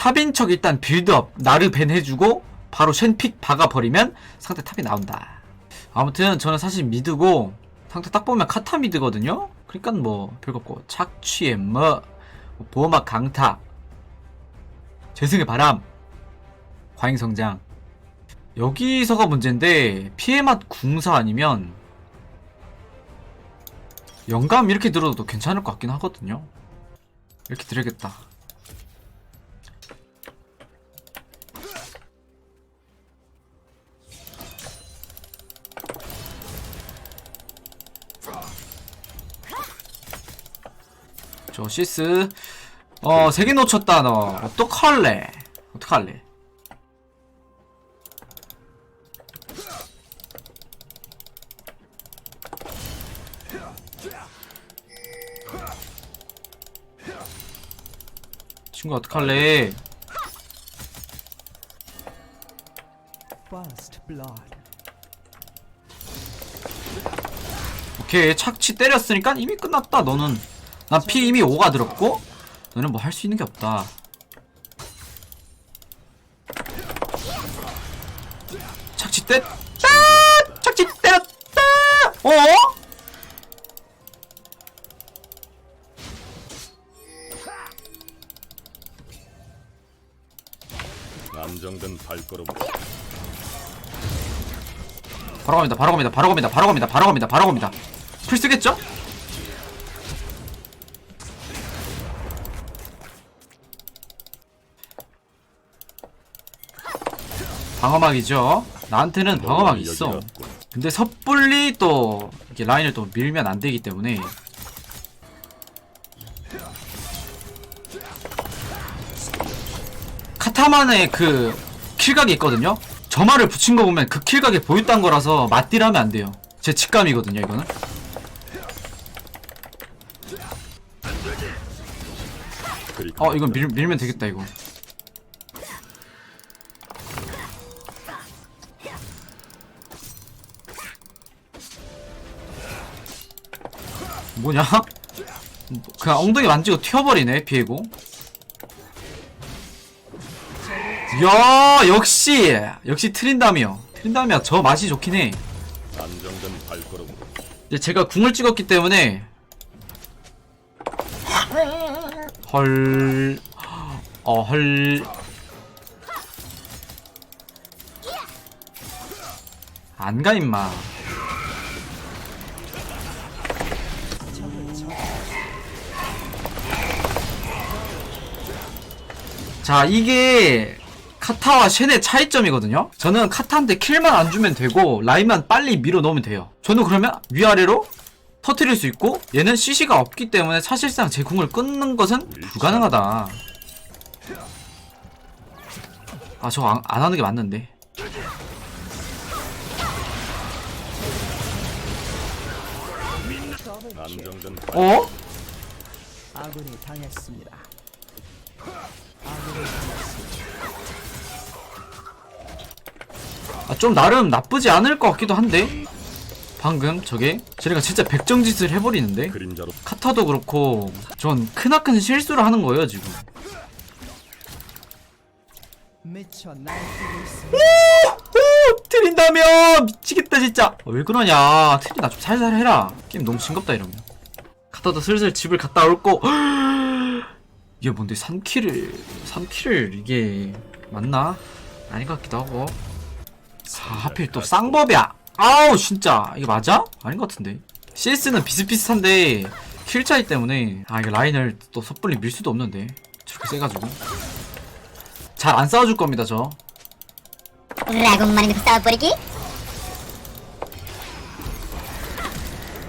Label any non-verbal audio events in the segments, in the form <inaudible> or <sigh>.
탑인 척 일단 빌드업 나르 벤 해주고 바로 쉔픽 박아버리면 상대 탑이 나온다. 아무튼 저는 사실 미드고 상대 딱 보면 카타 미드거든요? 그러니까 뭐 별거 없고. 착취의 뭐 보호막 강타 재승의 바람 과잉성장. 여기서가 문제인데 피해맛 궁사 아니면 영감 이렇게 들어도 괜찮을 것 같긴 하거든요. 이렇게 드려야겠다 저 시스. 어 세 개 놓쳤다 너. 어떡할래. 어떡할래? 친구 어떡할래. 오케이 착취 때렸으니까 이미 끝났다 너는 난 피 이미 5가 들었고 너는 뭐 할 수 있는 게 없다 착취 때 따! 착취 때렸다 어? 안정된 발걸음 바로 갑니다 바로 갑니다 바로 갑니다 바로 갑니다 바로 갑니다 바로 갑니다 풀 쓰겠죠? 방어막이죠 나한테는 방어막 있어 여기 같군. 근데 섣불리 또 이렇게 라인을 또 밀면 안 되기 때문에 카타만의 그 킬각이 있거든요. 점화를 붙인 거 보면 그 킬각에 보였단 거라서 맞딜하면 안 돼요. 제 직감이거든요, 이거는. 어, 이건 밀, 밀면 되겠다, 이거. 뭐냐? 그냥 엉덩이 만지고 튀어버리네, 비에고. 야 역시! 역시 트린다미요. 트린다미야, 저 맛이 좋긴 해. 근데 제가 궁을 찍었기 때문에 헐... 어, 헐... 안 가 임마 자 이게 카타와 쉔의 차이점이거든요. 저는 카타한테 킬만 안 주면 되고 라인만 빨리 밀어 넣으면 돼요. 저는 그러면 위아래로 터트릴 수 있고 얘는 CC가 없기 때문에 사실상 제 궁을 끊는 것은 불가능하다. 아 저거 안, 안 하는 게 맞는데 안정된 어? 아군이 당했습니다. 아, 좀 나름 나쁘지 않을 것 같기도 한데? 방금 저게 쟤네가 진짜 백정짓을 해버리는데? 그림자로. 카타도 그렇고 전 크나큰 실수를 하는 거예요 지금. 미쳐 날뛰고 있습니다. 오! 트린다며 미치겠다 진짜. 아, 왜 그러냐? 트린 나좀 살살 해라. 게임 너무 징겁다 이러면. 카타도 슬슬 집을 갔다 올거. <gasps> 이게 뭔데 3킬을 3킬을 이게 맞나? 아닌 것 같기도 하고. 아, 하필 또 쌍법이야. 아우 진짜. 이게 맞아? 아닌 것 같은데. CS는 비슷비슷한데 킬 차이 때문에. 아 이거 라인을 또 섣불리 밀 수도 없는데. 저렇게 세가지고. 잘 안 싸워줄 겁니다 저 드라곤만이 놓고 싸워버리기?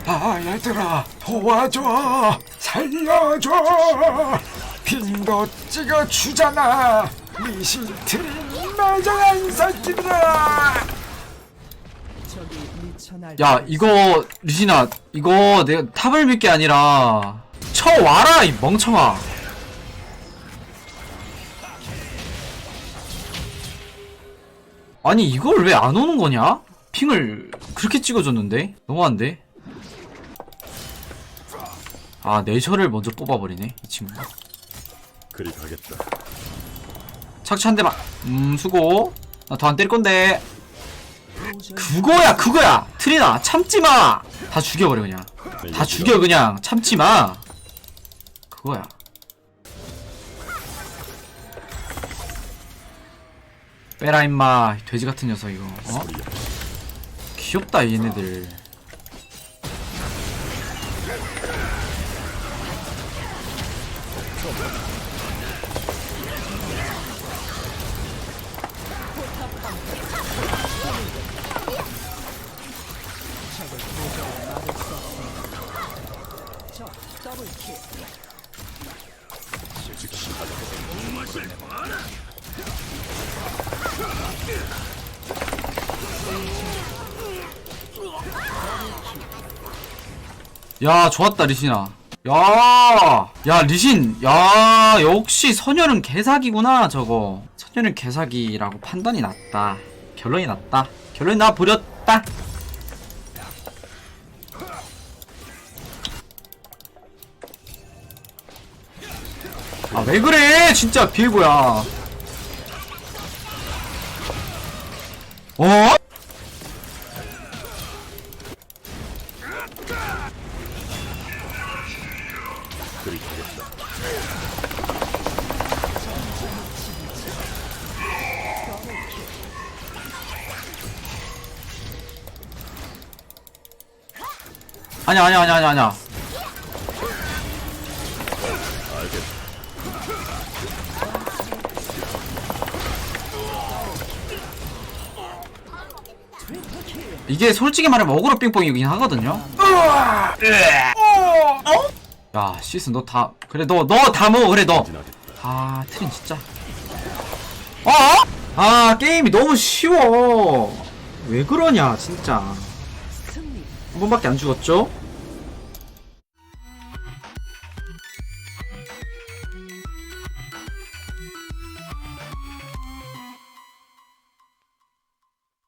아 얘들아 도와줘 살려줘 빈도 찍어 주잖아 미신트린 매정한 새끼들아 적이 미쳐 날. 야 이거 리신아 이거 내가 탑을 밀 게 아니라 쳐와라 이 멍청아 아니 이걸 왜 안 오는 거냐? 핑을 그렇게 찍어줬는데? 너무한데? 아 내셔를 먼저 뽑아버리네 이 친구가. 그리 가겠다. 착취 한 대만. 음 수고. 나 더 안 때릴 건데. 그거야 그거야! 트리나 참지마! 다 죽여버려 그냥. 다 죽여 그냥. 참지마! 그거야 빼라 임마 돼지 같은 녀석 이거 어? 귀엽다 얘네들. 야 좋았다 리신아 야, 야 리신, 야 역시 선녀는 개사기구나 저거. 선녀는 개사기라고 판단이 났다. 결론이 났다. 결론이 나 버렸다. 아 왜 그래 진짜 비에고야. 어? 그리하겠다. 아니야 아니야 아니야 아니야 아니야. 이게 솔직히 말하면 어그로 빙뽕이긴 하거든요. 야, 시스 너 다 그래 너 너 다 먹어 그래 너. 진하겠다. 아, 트린 진짜. 어? 아, 게임이 너무 쉬워. 왜 그러냐, 진짜. 한 번밖에 안 죽었죠?